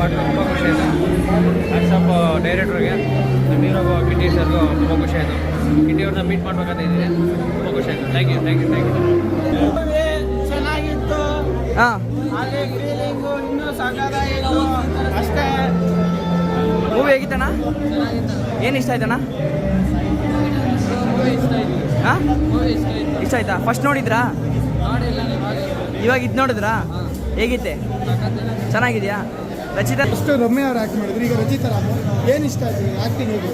ಮಾಡಿದ್ರು ತುಂಬ ಖುಷಿ ಆಯಿತು. ವಾಟ್ಸಪ್ ಡೈರೆಕ್ಟ್ರಿಗೆ ನೀರೋ ಕಿಟ್ಟಿ ಸರ್ಗೂ ತುಂಬ ಖುಷಿ ಆಯಿತು. ಕಿಟ್ಟಿ ಅವ್ರನ್ನ ಮೀಟ್ ಮಾಡ್ಬೇಕಂತ ಇದ್ದೀನಿ. ತುಂಬ ಖುಷಿ ಆಯಿತು. Thank you thank you thank you movie ಚೆನ್ನಾಗಿತ್ತು. ಹಾಂ. ಫೀಲಿಂಗು ಇನ್ನೂ ಅಷ್ಟೇ. ಮೂವಿ ಹೇಗಿತ್ತಣ್ಣ? ಏನು ಇಷ್ಟ ಆಯ್ತಣ್ಣ? ಹಾಂ? ಇಷ್ಟ ಆಯ್ತಾ. ಫಸ್ಟ್ ನೋಡಿದ್ರಾ? ಇವಾಗ ಇದು ನೋಡಿದ್ರಾ? ಹೇಗಿತ್ತೆ? ಚೆನ್ನಾಗಿದೆಯಾ? ರಚಿತಾ ಫಸ್ಟ್ ರಮ್ಯ ಅವ್ರು ಆ್ಯಕ್ಟ್ ಮಾಡಿದ್ರು. ಈಗ ರಚಿತಾ ಏನು ಇಷ್ಟ ಆಯ್ತು? ಆ್ಯಕ್ಟಿಂಗ್ ಹೇಗೆ.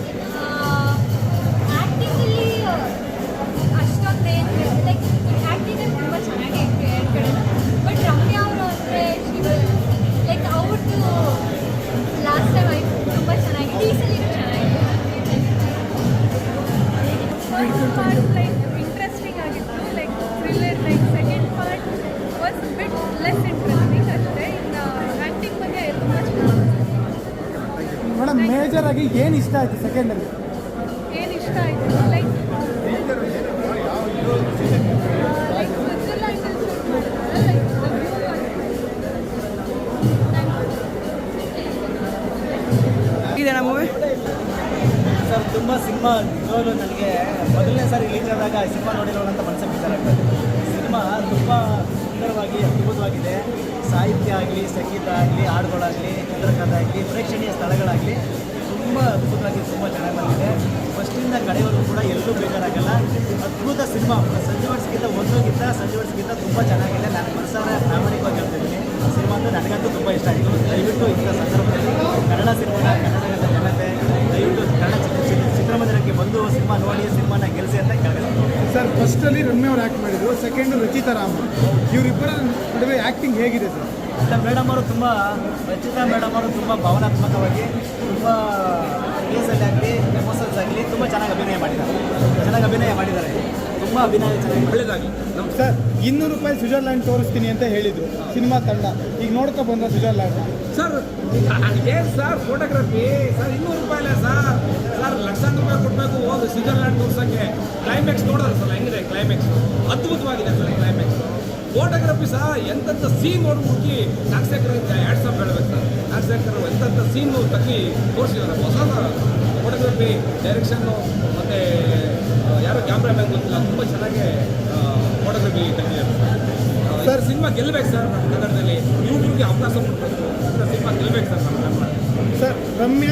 ಮೇಜರ್ ಆಗಿ ಏನು ಇಷ್ಟ ಆಯ್ತು ಸೆಕೆಂಡಲ್ಲಿ? ಏನು ಇಷ್ಟ ಆಯಿತು? ಲೈಕ್ ಲೈಕ್ ಮೂವಿ ಸರ್ ತುಂಬ ಸಿನಿಮಾ ನಿಜವಾಗ್ಲೂ ನನಗೆ ಮೊದಲನೇ ಸಾರಿ ರಿಲೀಸ್ ಆದಾಗ ಈ ಸಿನಿಮಾ ನೋಡಿರೋಣ ಅಂತ ಮನಸ್ಸಿಗೆ ವಿಚಾರ ಆಗ್ತದೆ ಸಿನಿಮಾ ತುಂಬ ಸುಂದರವಾಗಿ ಅದ್ಭುತವಾಗಿದೆ. ಸಾಹಿತ್ಯ ಆಗಲಿ ಸಂಗೀತ ಆಗಲಿ ಹಾಡುಗಳಾಗಲಿ ಚಿತ್ರಕಥೆ ಆಗಲಿ ಪ್ರೇಕ್ಷಣೀಯ ಸ್ಥಳಗಳಾಗಲಿ ತುಂಬ ಅದ್ಭುತವಾಗಿ ತುಂಬ ಚೆನ್ನಾಗಿ ಬಂದಿದೆ ಫಸ್ಟಿಂದ ಕಡೆಯವರು ಕೂಡ ಎಲ್ಲೂ ಬೇಜಾರಾಗಲ್ಲ. ಅದ್ಭುತ ಸಿನಿಮಾ. ಸಂಜೆ ವರ್ಷಕ್ಕಿಂತ ಒಂದೋಗಿಂತ ಸಂಜೆ ವರ್ಷಕ್ಕಿಂತ ತುಂಬ ಚೆನ್ನಾಗಿದೆ. ನಾನು ಮನಸ್ಸಾರ ಪ್ರಾಮಾಣಿಕವಾಗಿ ಹೇಳ್ತಿದ್ದೀನಿ ಸಿನಿಮಾ ಅಂದರೆ ನನಗಂತೂ ತುಂಬ ಇಷ್ಟ ಆಯಿತು ದಯವಿಟ್ಟು ಇಂಥ ಸಂದರ್ಭದಲ್ಲಿ ಕನ್ನಡ ಸಿನಿಮಾನ ಕನ್ನಡದ ಜನತೆ ದಯವಿಟ್ಟು ಕನ್ನಡ ಚಿತ್ರ ಚಿತ್ರ- ಚಿತ್ರಮಂದಿರಕ್ಕೆ ಬಂದು ಸಿನಿಮಾ ನೋಡಿ, ಸಿನಿಮಾನ ಗೆಲ್ಲಿಸಿ ಅಂತ ಕೇಳ್ತೀನಿ ಸರ್, ಫಸ್ಟಲ್ಲಿ ರಮ್ಯ ಅವ್ರು ಆ್ಯಕ್ಟ್ ಮಾಡಿದ್ರು ಸೆಕೆಂಡು ರಚಿತಾ ರಾಮ್ ಇವರಿಬ್ಬರ ನಡುವೆ ಆ್ಯಕ್ಟಿಂಗ್ ಹೇಗಿದೆ ಸರ್? ಸರ್ ಮೇಡಮ್ ಅವರು ತುಂಬ, ರಚಿತಾ ಮೇಡಮ್ ಅವರು ತುಂಬ ಭಾವನಾತ್ಮಕವಾಗಿ, ತುಂಬ ಕೇಸಲ್ಲಿ ಆಗಲಿ ಎಮೋಷನ್ಸ್ ಆಗಲಿ, ತುಂಬ ಚೆನ್ನಾಗಿ ಅಭಿನಯ ಮಾಡಿದ್ದಾರೆ. ಚೆನ್ನಾಗಿ ಅಭಿನಯ ಮಾಡಿದ್ದಾರೆ. ತುಂಬ ಅಭಿನಯ ಚೆನ್ನಾಗಿ ನಮ್ಮ ಸರ್ ಇನ್ನೂರು ರೂಪಾಯಿ ಸ್ವಿಟ್ಜರ್ಲ್ಯಾಂಡ್ ತೋರಿಸ್ತೀನಿ ಅಂತ ಹೇಳಿದ್ರು. ಸಿನಿಮಾ ತಂಡ. ಈಗ ನೋಡ್ಕೊ ಬಂದ ಸ್ವಿಟ್ಜರ್ಲ್ಯಾಂಡ್. ಸರ್ ಏನು ಸರ್ ಫೋಟೋಗ್ರಫಿ ಸರ್ ಇನ್ನೂರು ರೂಪಾಯಿ ಇಲ್ಲ ಸರ್. ಸರ್ ಲಕ್ಷಾಂತರ ರೂಪಾಯಿ ಕೊಡಬೇಕು ಹೋಗಿ ಸ್ವಿಟ್ಜರ್ಲ್ಯಾಂಡ್ ತೋರ್ಸೋಕ್ಕೆ. ಕ್ಲೈಮ್ಯಾಕ್ಸ್ ನೋಡೋದು ಸರ್ ಹೆಂಗಿದೆ ಕ್ಲೈಮ್ಯಾಕ್ಸ್ ಅದ್ಭುತವಾಗಿದೆ ಸರ್ ಕ್ಲೈಮ್ಯಾಕ್ಸ್ ಫೋಟೋಗ್ರಫಿ ಸಹ ಎಂತೆಂಥ ಸೀನ್ ನೋಡಿ ಹುಡುಕಿ ನಾಗಶೇಖರ್ ಎರಡು ಸಾವಿರ ಹೇಳ್ಬೇಕು ಸರ್. ನಾಗಸೇಕರ್ ಎಂಥಂಥ ಸೀನು ತಕ್ಕಿ ತೋರಿಸಿದ್ದಾರೆ. ಹೊಸ ಫೋಟೋಗ್ರಫಿ ಡೈರೆಕ್ಷನ್ನು ಮತ್ತು ಯಾರೋ ಕ್ಯಾಮ್ರಾಮ್ಯಾನ್ ಗೊತ್ತಿಲ್ಲ, ತುಂಬ ಚೆನ್ನಾಗಿ ಫೋಟೋಗ್ರಫಿ ತೆಗೆದಿದ್ದಾರೆ ಸರ್, ಸಿನಿಮಾ ಗೆಲ್ಲಬೇಕು ಸರ್ ನಮ್ಮ ಕನ್ನಡದಲ್ಲಿ. ಯೂಟ್ಯೂಬ್ಗೆ ಅವಕಾಶ ಕೊಡಬೇಕು ಸಿನಿಮಾ ಗೆಲ್ಲಬೇಕು ಸರ್ ನಮ್ಮ ಸರ್, ರಮ್ಯ